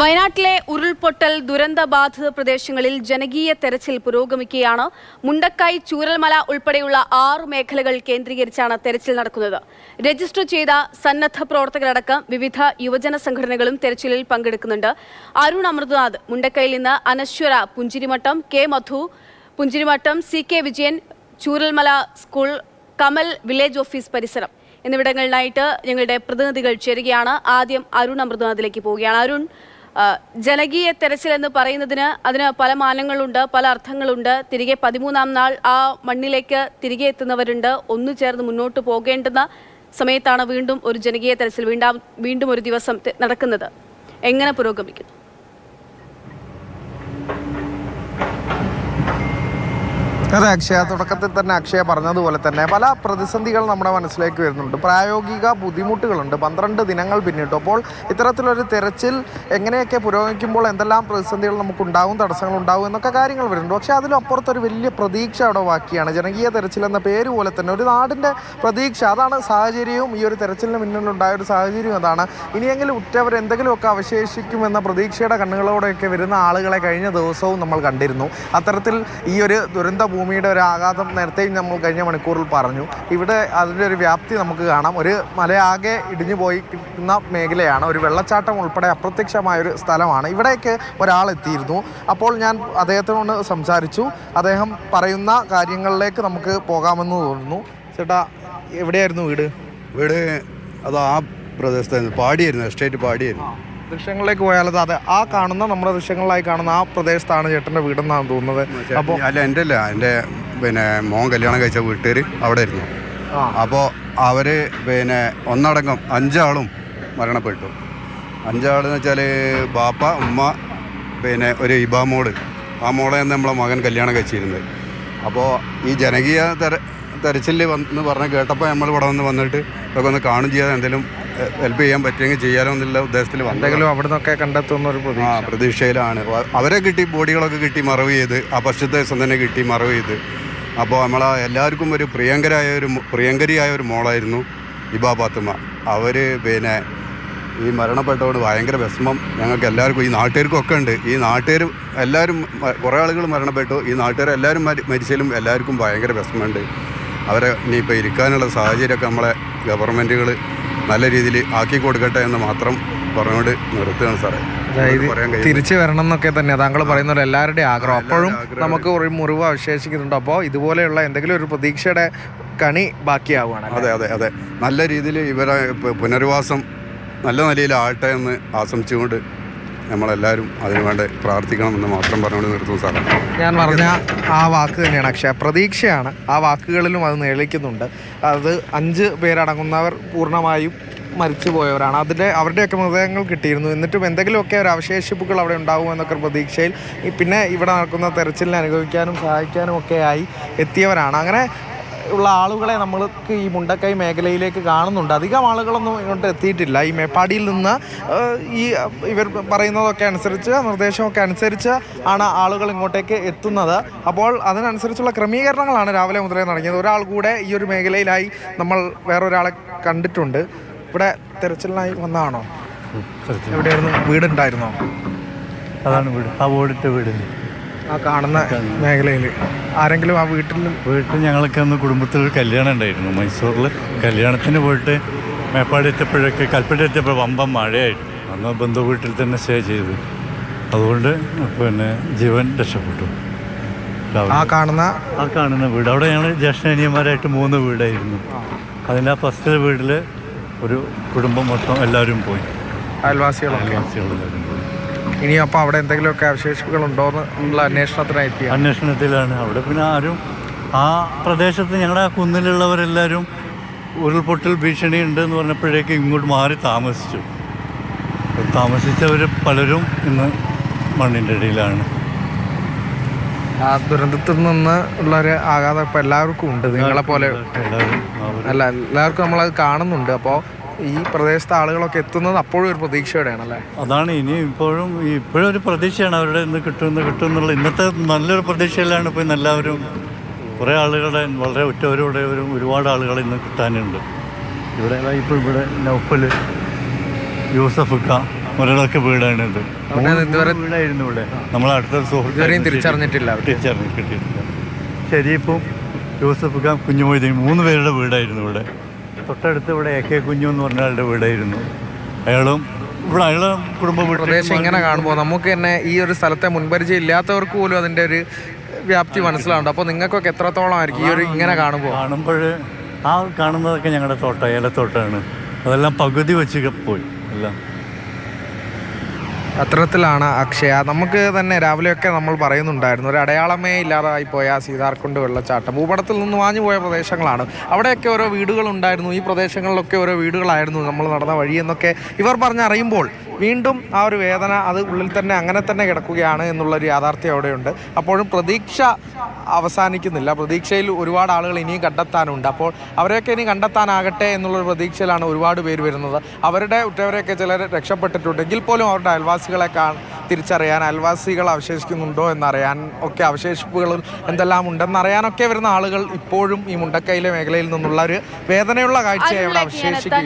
വയനാട്ടിലെ ഉരുൾപൊട്ടൽ ദുരന്തബാധിത പ്രദേശങ്ങളിൽ ജനകീയ തെരച്ചിൽ പുരോഗമിക്കുകയാണ്. മുണ്ടക്കായ് ചൂരൽമല ഉൾപ്പെടെയുള്ള ആറ് മേഖലകൾ കേന്ദ്രീകരിച്ചാണ് തെരച്ചിൽ നടക്കുന്നത്. രജിസ്റ്റർ ചെയ്ത സന്നദ്ധ പ്രവർത്തകരടക്കം വിവിധ യുവജന സംഘടനകളും തെരച്ചിലിൽ പങ്കെടുക്കുന്നുണ്ട്. അരുൺ അമൃതനാഥ് മുണ്ടക്കൈയിൽ നിന്ന് Anaswara Punchirimattam K Madhu Punchirimattam C K Vijayan Chooralmala school Kamal village office പരിസരം എന്നിവിടങ്ങളിലായിട്ട് ഞങ്ങളുടെ പ്രതിനിധികൾ ചേരുകയാണ്. ആദ്യം അരുൺ അമൃതനാഥിലേക്ക് പോവുകയാണ്. അരുൺ ജനകീയ തെരച്ചിൽ എന്ന് പറയുന്നതിന് അതിന് പല മാനങ്ങളുണ്ട് പല അർത്ഥങ്ങളുണ്ട്. തിരികെ പതിമൂന്നാം നാൾ ആ മണ്ണിലേക്ക് തിരികെ എത്തുന്നവരുണ്ട്. ഒന്നു ചേർന്ന് മുന്നോട്ട് പോകേണ്ടുന്ന സമയത്താണ് വീണ്ടും ഒരു ജനകീയ തെരച്ചിൽ വീണ്ടാം ഒരു ദിവസം നടക്കുന്നത്. എങ്ങനെ പുരോഗമിക്കുന്നു? അതെ അക്ഷയ തുടക്കത്തിൽ തന്നെ അക്ഷയ പറഞ്ഞതുപോലെ തന്നെ പല പ്രതിസന്ധികൾ നമ്മുടെ മനസ്സിലേക്ക് വരുന്നുണ്ട്. പ്രായോഗിക ബുദ്ധിമുട്ടുകളുണ്ട്. പന്ത്രണ്ട് ദിനങ്ങൾ പിന്നിട്ടു. അപ്പോൾ ഇത്തരത്തിലൊരു തിരച്ചിൽ എങ്ങനെയൊക്കെ പുരോഗമിക്കുമ്പോൾ എന്തെല്ലാം പ്രതിസന്ധികൾ നമുക്ക് ഉണ്ടാവും തടസ്സങ്ങൾ ഉണ്ടാവും എന്നൊക്കെ കാര്യങ്ങൾ വരുന്നുണ്ട്. പക്ഷേ അതിലപ്പുറത്തൊരു വലിയ പ്രതീക്ഷ അവിടെ ബാക്കിയാണ്. ജനകീയ തെരച്ചിൽ എന്ന പേര് പോലെ തന്നെ ഒരു നാടിന്റെ പ്രതീക്ഷ. അതാണ് സാഹചര്യവും. ഈ ഒരു തെരച്ചിലിന് മുന്നിലുണ്ടായ ഒരു സാഹചര്യം അതാണ്. ഇനിയെങ്കിലും ഉറ്റവർ എന്തെങ്കിലുമൊക്കെ അവശേഷിക്കുമെന്ന പ്രതീക്ഷയുടെ കണ്ണുകളോടെയൊക്കെ വരുന്ന ആളുകളെ കഴിഞ്ഞ ദിവസവും നമ്മൾ കണ്ടിരുന്നു. അത്തരത്തിൽ ഈ ഒരു ദുരന്ത ഭൂമിയുടെ ഒരു ആഘാതം നേരത്തെയും നമ്മൾ കഴിഞ്ഞ മണിക്കൂറിൽ പറഞ്ഞു. ഇവിടെ അതിന്റെ ഒരു വ്യാപ്തി നമുക്ക് കാണാം. ഒരു മലയാകെ ഇടിഞ്ഞു പോയി കിട്ടുന്ന മേഖലയാണ്. ഒരു വെള്ളച്ചാട്ടം ഉൾപ്പെടെ അപ്രത്യക്ഷമായ ഒരു സ്ഥലമാണ്. ഇവിടേക്ക് ഒരാൾ എത്തിയിരുന്നു. അപ്പോൾ ഞാൻ അദ്ദേഹത്തിനോട് സംസാരിച്ചു. അദ്ദേഹം പറയുന്ന കാര്യങ്ങളിലേക്ക് നമുക്ക് പോകാമെന്ന് തോന്നുന്നു. ചേട്ടാ എവിടെയായിരുന്നു വീട്? വീട് അത് ആ പ്രദേശത്തായിരുന്നു പാടിയായിരുന്നു എസ്റ്റേറ്റ് പാടിയായിരുന്നു. ദൃശ്യങ്ങളിലേക്ക് പോയാലത് അതെ ആ കാണുന്ന നമ്മുടെ ദൃശ്യങ്ങളിലായി കാണുന്ന ആ പ്രദേശത്താണ് ചേട്ടന്റെ വീടെന്നാണ് തോന്നുന്നത്. അപ്പോൾ അല്ല എന്റെ അല്ല എന്റെ പിന്നെ മോൻ കല്യാണം കഴിച്ച വീട്ടുകാർ അവിടെ ഇരുന്നു അപ്പോൾ അവർ പിന്നെ ഒന്നടങ്കം അഞ്ചാളും മരണപ്പെട്ടു. അഞ്ചാളെന്ന് വെച്ചാൽ ബാപ്പ ഉമ്മ പിന്നെ ഒരു ഇബാ മോൾ ആ മോളെ നമ്മളെ മകൻ കല്യാണം കഴിച്ചിരുന്നത്. അപ്പോൾ ഈ ജനകീയ തെര തെരച്ചിൽ വന്ന് പറഞ്ഞ് കേട്ടപ്പോൾ നമ്മൾ ഇവിടെ വന്ന് വന്നിട്ട് ഇതൊക്കെ ഒന്ന് കാണും ചെയ്യാതെ എന്തെങ്കിലും ഹെൽപ്പ് ചെയ്യാൻ പറ്റുമെങ്കിൽ ചെയ്യാലോ എന്നുള്ള ഉദ്ദേശത്തിൽ വന്നെങ്കിലും എന്തെങ്കിലും അവിടെ നിന്നൊക്കെ കണ്ടെത്തുന്ന ഒരു ആ പ്രതീക്ഷയിലാണ്. അവരെ കിട്ടി ബോഡികളൊക്കെ കിട്ടി മറവ് ചെയ്ത് ആ ഫസ്റ്റത്തെ ദിവസം തന്നെ കിട്ടി മറവ് ചെയ്ത്. അപ്പോൾ നമ്മളെ എല്ലാവർക്കും ഒരു പ്രിയങ്കരായ ഒരു പ്രിയങ്കരിയായ ഒരു മോളായിരുന്നു ഇബാ പാത്തുമ്മ അവർ പിന്നെ ഈ മരണപ്പെട്ടതുകൊണ്ട് ഭയങ്കര വിഷമം. ഞങ്ങൾക്ക് എല്ലാവർക്കും ഈ നാട്ടുകാർക്കും ഒക്കെ ഉണ്ട്. ഈ നാട്ടുകാർ എല്ലാവരും കുറേ ആളുകൾ മരണപ്പെട്ടു. ഈ നാട്ടുകാർ എല്ലാവരും മരി- മരിച്ചാലും എല്ലാവർക്കും ഭയങ്കര വിഷമമുണ്ട്. അവരെ ഇനിയിപ്പോൾ ഇരിക്കാനുള്ള സാഹചര്യമൊക്കെ നമ്മളെ ഗവൺമെന്റുകൾ നല്ല രീതിയിൽ ആക്കി കൊടുക്കട്ടെ എന്ന് മാത്രം പറഞ്ഞുകൊണ്ട് നിർത്തുകയാണ് സാറേ. അതായത് തിരിച്ചു വരണം എന്നൊക്കെ തന്നെ താങ്കൾ പറയുന്ന പോലെ എല്ലാവരുടെയും ആഗ്രഹം. അപ്പോഴും നമുക്ക് ഒരു മുറിവ് അവശേഷിക്കുന്നുണ്ട്. അപ്പോൾ ഇതുപോലെയുള്ള എന്തെങ്കിലും ഒരു പ്രതീക്ഷയുടെ കണി ബാക്കിയാവുകയാണ് അതെ അതെ അതെ. നല്ല രീതിയിൽ ഇവരെ പുനരവാസം പുനർവാസം നല്ല നിലയിലാകട്ടെ എന്ന് ആശംസിച്ചുകൊണ്ട് നമ്മളെല്ലാവരും അതിനുവേണ്ടി പ്രാർത്ഥിക്കണം പ്രാർത്ഥിക്കണമെന്ന് മാത്രം പറഞ്ഞുകൊണ്ട് നിർത്തുന്നു സാറേ. ഞാൻ പറഞ്ഞ ആ വാക്ക് തന്നെയാണ് അക്ഷയ. പ്രതീക്ഷയാണ് ആ വാക്കുകളിലും അത് നിഴലിക്കുന്നുണ്ട് അത് അഞ്ച് പേരടങ്ങുന്നവർ പൂർണമായും മരിച്ചു പോയവരാണ് അതിന്റെ അവരുടെയൊക്കെ മൃതദേഹങ്ങൾ കിട്ടിയിരുന്നു. എന്നിട്ടും എന്തെങ്കിലുമൊക്കെ ഒരു അവശേഷിപ്പുകൾ അവിടെ ഉണ്ടാകുമെന്നൊക്കെ പ്രതീക്ഷയിൽ പിന്നെ ഇവിടെ നടക്കുന്ന തെരച്ചിലിനെ അനുഭവിക്കാനും സഹായിക്കാനും ഒക്കെ എത്തിയവരാണ്. അങ്ങനെ ഉള്ള ആളുകളെ നമ്മൾക്ക് ഈ മുണ്ടക്കൈ മേഖലയിലേക്ക് കാണുന്നുണ്ട്. അധികം ആളുകളൊന്നും ഇങ്ങോട്ട് എത്തിയിട്ടില്ല. ഈ മേപ്പാടിയിൽ നിന്ന് ഈ ഇവർ പറയുന്നതൊക്കെ അനുസരിച്ച് നിർദ്ദേശമൊക്കെ അനുസരിച്ച് ആണ് ആളുകൾ ഇങ്ങോട്ടേക്ക് എത്തുന്നത്. അപ്പോൾ അതിനനുസരിച്ചുള്ള ക്രമീകരണങ്ങളാണ് രാവിലെ മുതലേ നടങ്ങിയത് ഒരാൾ കൂടെ ഈ ഒരു മേഖലയിലായി നമ്മൾ വേറൊരാളെ കണ്ടിട്ടുണ്ട്. ഇവിടെ തെരച്ചിലിനായി വന്നതാണോ? എവിടെയായിരുന്നു? വീടുണ്ടായിരുന്നോ? അതാണ് വീട്. ആ ഓടിട്ട വീട്. ആ കാണുന്ന മേഖലയിൽ ആരെങ്കിലും ആ വീട്ടിൽ വീട്ടിൽ ഞങ്ങൾക്ക് അന്ന് കുടുംബത്തിൽ ഒരു കല്യാണം ഉണ്ടായിരുന്നു. മൈസൂരിൽ കല്യാണത്തിന് പോയിട്ട് മേപ്പാടി എത്തിയപ്പോഴൊക്കെ കൽപ്പറ്റ എത്തിയപ്പോൾ വമ്പം മഴയായിരുന്നു അന്ന് ബന്ധു വീട്ടിൽ തന്നെ സ്റ്റേ ചെയ്തു. അതുകൊണ്ട് പിന്നെ ജീവൻ രക്ഷപ്പെട്ടു. ആ കാണുന്ന ആ കാണുന്ന വീട്. അവിടെ ഞങ്ങൾ ജ്യേഷ്ഠനിയന്മാരായിട്ട് മൂന്ന് വീടായിരുന്നു. അതിന്റെ ആ ഫസ്റ്റ് വീട്ടിൽ ഒരു കുടുംബം മൊത്തം എല്ലാവരും പോയി. അയൽവാസികളും ഇനി അപ്പോൾ അവിടെ എന്തെങ്കിലുമൊക്കെ അവശേഷിപ്പുകൾ ഉണ്ടോ എന്ന് അന്വേഷണത്തിനായി അന്വേഷണത്തിലാണ്. അവിടെ പിന്നെ ആരും ആ പ്രദേശത്ത് ഞങ്ങളുടെ ആ കുന്നിലുള്ളവരെല്ലാവരും ഉരുൾപൊട്ടൽ ഭീഷണി ഉണ്ട് എന്ന് പറഞ്ഞപ്പോഴേക്കും ഇങ്ങോട്ട് മാറി താമസിച്ചു. താമസിച്ചവർ പലരും ഇന്ന് മണ്ണിന്റെ ഇടയിലാണ് ആ ദുരന്തത്തിൽ നിന്ന് ഉള്ളൊരു ആഘാതം ഇപ്പം എല്ലാവർക്കും ഉണ്ട്. നിങ്ങളെ പോലെ അല്ല എല്ലാവർക്കും നമ്മളത് കാണുന്നുണ്ട്. അപ്പോൾ ഈ പ്രദേശത്തെ ആളുകളൊക്കെ എത്തുന്നത് അപ്പോഴും ഒരു പ്രതീക്ഷയോടെയാണ് അല്ലേ അതാണ് ഇനി ഇപ്പോഴും ഇപ്പോഴും ഒരു പ്രതീക്ഷയാണ് അവരുടെ ഇന്ന് കിട്ടും ഇന്ന് കിട്ടും എന്നുള്ള ഇന്നത്തെ നല്ലൊരു പ്രതീക്ഷയിലാണ് ഇപ്പോൾ ഇന്ന് എല്ലാവരും കുറേ ആളുകളെ വളരെ ഉറ്റവരോടെവരും ഒരുപാട് ആളുകളെ ഇന്ന് കിട്ടാനുണ്ട്. ഇവിടെ ഇപ്പോൾ ഇവിടെ നൗഫൽ യൂസഫ് ഒരാളൊക്കെ വീടാണിത്. അവനെ ഇതുവരെ വീടായിരുന്നു ഇവിടെ. നമ്മൾ അടുത്ത സുഹൃത്തുക്കളെയും തിരിച്ചറിഞ്ഞിട്ടില്ല തിരിച്ചറിഞ്ഞിട്ടില്ല ശരി തിരിച്ചറിഞ്ഞ് കിട്ടിയിട്ടില്ല ഷെരീഫും യൂസഫ് ഖാൻ കുഞ്ഞുമൊയ്തീൻ മൂന്ന് പേരുടെ വീടായിരുന്നു ഇവിടെ. തൊട്ടടുത്ത് ഇവിടെ എ കെ കുഞ്ഞു എന്ന് പറഞ്ഞ ആളുടെ വീടായിരുന്നു. അയാളും ഇവിടെ അയാളെ കുടുംബ പ്രദേശം ഇങ്ങനെ കാണുമ്പോൾ നമുക്ക് തന്നെ ഈ ഒരു സ്ഥലത്തെ മുൻപരിചയം ഇല്ലാത്തവർക്ക് പോലും അതിന്റെ ഒരു വ്യാപ്തി മനസ്സിലാവുണ്ട് അപ്പോൾ നിങ്ങൾക്കൊക്കെ എത്രത്തോളം ആയിരിക്കും ഈ ഒരു ഇങ്ങനെ കാണുമ്പോൾ കാണുമ്പോൾ ആ കാണുന്നതൊക്കെ ഞങ്ങളുടെ തോട്ടം ഏലത്തോട്ടമാണ് അതെല്ലാം പകുതി വെച്ച് പോയി. എല്ലാം അത്തരത്തിലാണ് അക്ഷയ. നമുക്ക് തന്നെ രാവിലെയൊക്കെ നമ്മൾ പറയുന്നുണ്ടായിരുന്നു ഒരു അടയാളമേ ഇല്ലാതായി പോയ സീതാർക്കുണ്ട് വെള്ളച്ചാട്ടം. ഭൂപടത്തിൽ നിന്ന് വാഞ്ഞു പോയ പ്രദേശങ്ങളാണ്. അവിടെയൊക്കെ ഓരോ വീടുകളുണ്ടായിരുന്നു ഈ പ്രദേശങ്ങളിലൊക്കെ ഓരോ വീടുകളായിരുന്നു നമ്മൾ നടന്ന വഴി എന്നൊക്കെ ഇവർ പറഞ്ഞറിയുമ്പോൾ വീണ്ടും ആ ഒരു വേദന അത് ഉള്ളിൽ തന്നെ അങ്ങനെ തന്നെ കിടക്കുകയാണ് എന്നുള്ളൊരു യാഥാർത്ഥ്യം അവിടെയുണ്ട്. അപ്പോഴും പ്രതീക്ഷ അവസാനിക്കുന്നില്ല. പ്രതീക്ഷയിൽ ഒരുപാട് ആളുകൾ ഇനിയും കണ്ടെത്താനുണ്ട്. അപ്പോൾ അവരെയൊക്കെ ഇനി കണ്ടെത്താനാകട്ടെ എന്നുള്ളൊരു പ്രതീക്ഷയിലാണ് ഒരുപാട് പേര് വരുന്നത്. അവരുടെ ഉറ്റവരെയൊക്കെ ചിലർ രക്ഷപ്പെട്ടിട്ടുണ്ടെങ്കിൽ പോലും അവരുടെ അയൽവാസികളെ കാ തിരിച്ചറിയാൻ അയൽവാസികൾ അവശേഷിക്കുന്നുണ്ടോ എന്നറിയാൻ ഒക്കെ അവശേഷിപ്പുകൾ എന്തെല്ലാം ഉണ്ടെന്നറിയാനൊക്കെ വരുന്ന ആളുകൾ ഇപ്പോഴും ഈ മുണ്ടക്കൈയിലെ മേഖലയിൽ നിന്നുള്ള ഒരു വേദനയുള്ള കാഴ്ചയായി അവിടെ അവശേഷിക്കുക